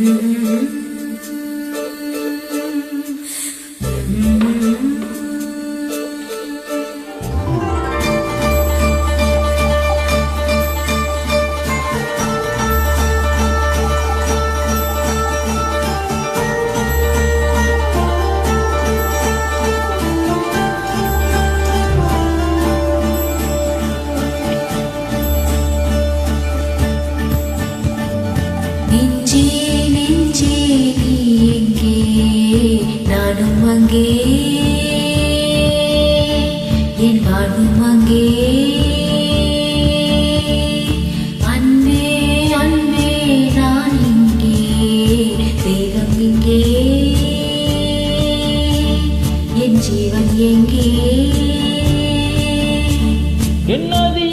Mm-hmm. அங்கே. என் வாழ்வும் அங்கே. அன்பே அன்பே நான் இங்கே. தேகம் இங்கே. என் ஜீவன் எங்கே. என்னது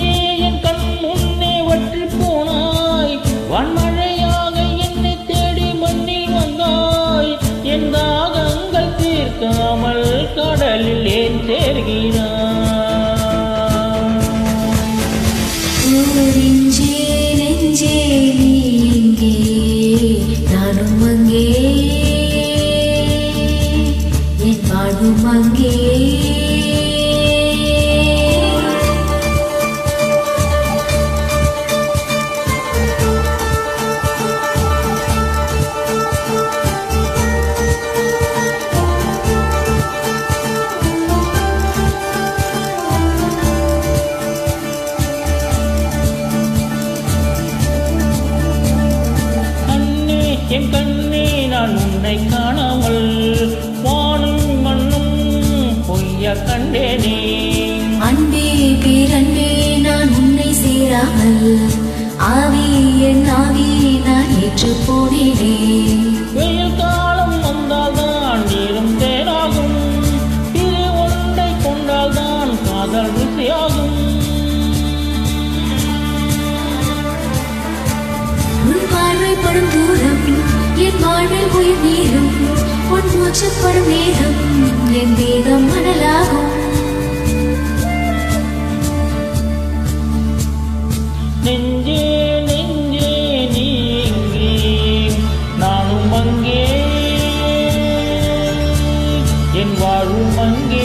நானும் அங்கே. என் வாழ்வும் அங்கே. ஆவி என் ஆவி நான் ஏற்று போனேனே வெயில் காலம் வந்தால்தான் நீரும் தேனாகும் இது ஒன்றை கொண்டால்தான் காதல் ருசியாகும் உன் பார்வைப்படும் தூரம் என் வாழ்வில் உயிர் நீரும் உன் மூச்சுப்படும் நேரம் என் தேகம் மணலாகும். அங்கே என் வாழும் அங்கே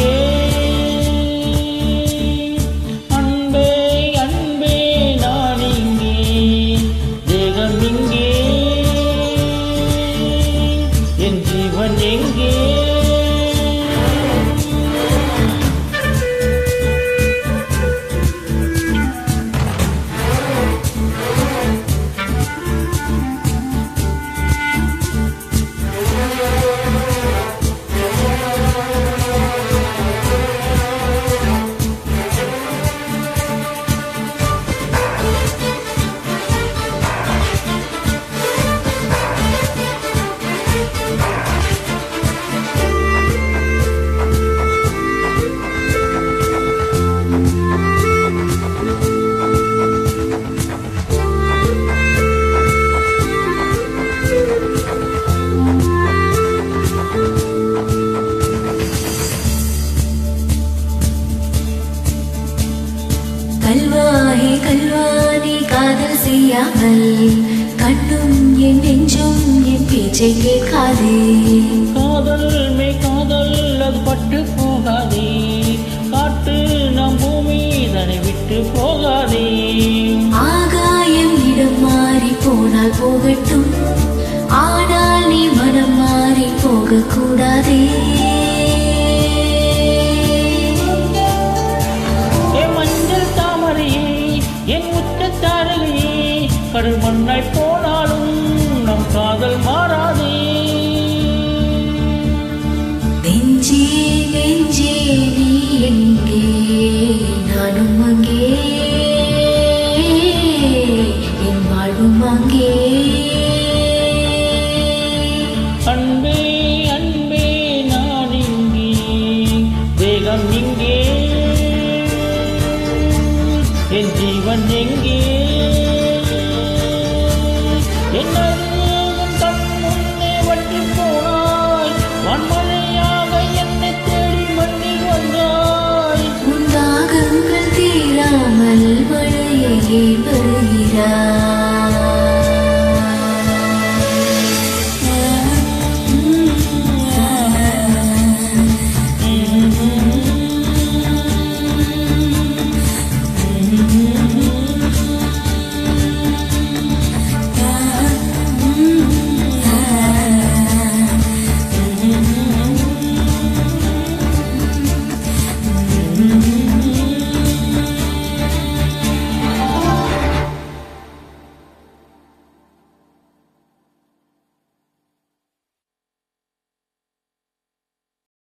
செய்யாமல் கண்ணும் என் நெஞ்சும் என் பேச்சை கேட்காதே. காதல் மே காதல் அது பட்டு போகாதே. காட்டு நம் பூமி இதனை விட்டு போகாதே. ஆகாயம் இடம் மாறி போனால் போகட்டும். ஆனால் நீ மனம் மாறி போகக்கூடாதே. எங்கே என்னது உன் முன்னே போனாய். வன்மழையாக என்னை தேடி மண்ணில் வந்தாய். உன் தாகங்கள் தீராமல் மழையே வருகிறாய்.